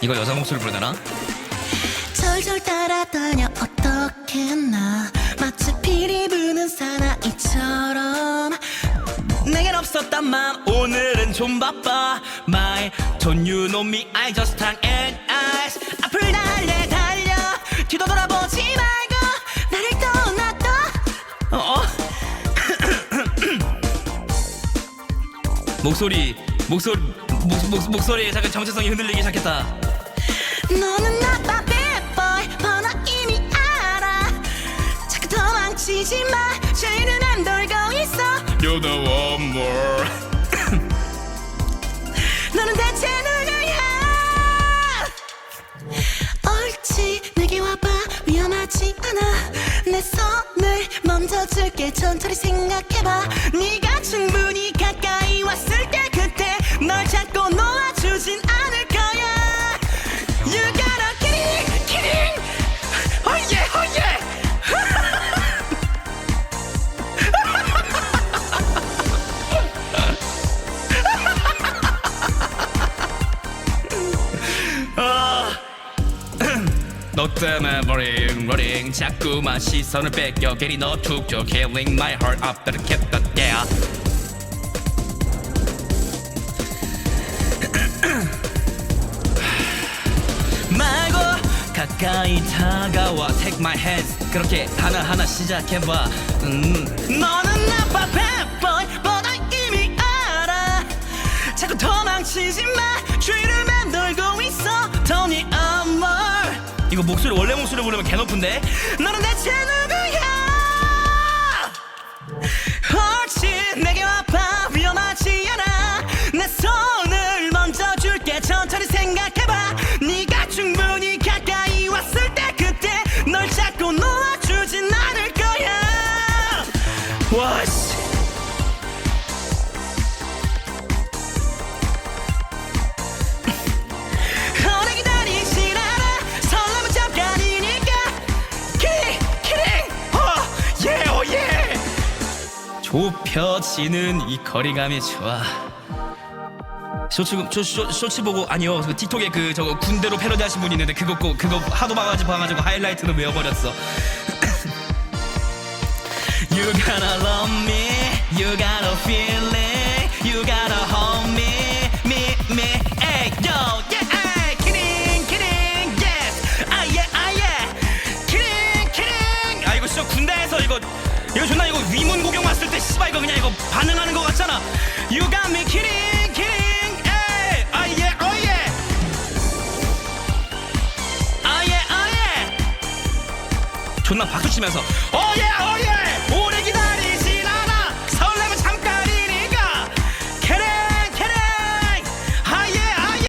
이거 여자 목소리 부르나? 절절 따라다녀 어떻게 나? 마치 피리 부는 사나이처럼. 내겐 없었단 맘 오늘은 좀 바빠. My don't you know me? I just tongue and eyes 앞을 달려 달려. 뒤도 돌아보지 말고 나를 떠났다. 어? 목소리 목소리 목, 목, 목소리에 잠깐 정체성이 흔들리기 시작했다 너는 나빠 bad 번호 이미 알아. 자꾸 도망치지 마. 죄는 안 돌고 있어. You're the one more 너 때문에 버링 버링 자꾸만 시선을 뺏겨. 괜히 너 툭툭 killing my heart up that kept that yeah 말고 가까이 다가와. Take my hands. 그렇게 하나하나 시작해봐. 음. 너는 나빠 bad boy 뻔하 이미 알아. 자꾸 도망치지 마. 죄 이거 목소리 원래 목소리 부르면 개 높은데? 너는 대체 누구야? 옳지 내게 와봐 위험하지 않아? 내 손을 먼저 줄게. 천천히 생각해봐. 네가 충분히 가까이 왔을 때 그때 널 잡고 놓아주진 않을 거야. 와씨 좁혀지는 이 거리감이 좋아. 쇼츠, 쇼, 쇼, 쇼츠 보고, 아니요. 그 틱톡에 그, 저거 군대로 패러디 하신 분이 있는데, 그거, 꼭- 그거 하도 봐가지고, 봐가지고 하이라이트로 외워버렸어. You gotta love me, you gotta feel it, you gotta hold me, me, me, ah, ah. 아, 이거, 이거 존나 이거 위문 구경 왔을 때, 씨발, 이거 그냥 이거 반응하는 거 같잖아. You got me kidding, kidding, hey, ah, yeah, oh, yeah. 아, 예, 아, 예. 존나 박수 치면서, 어, 예, 어, 예.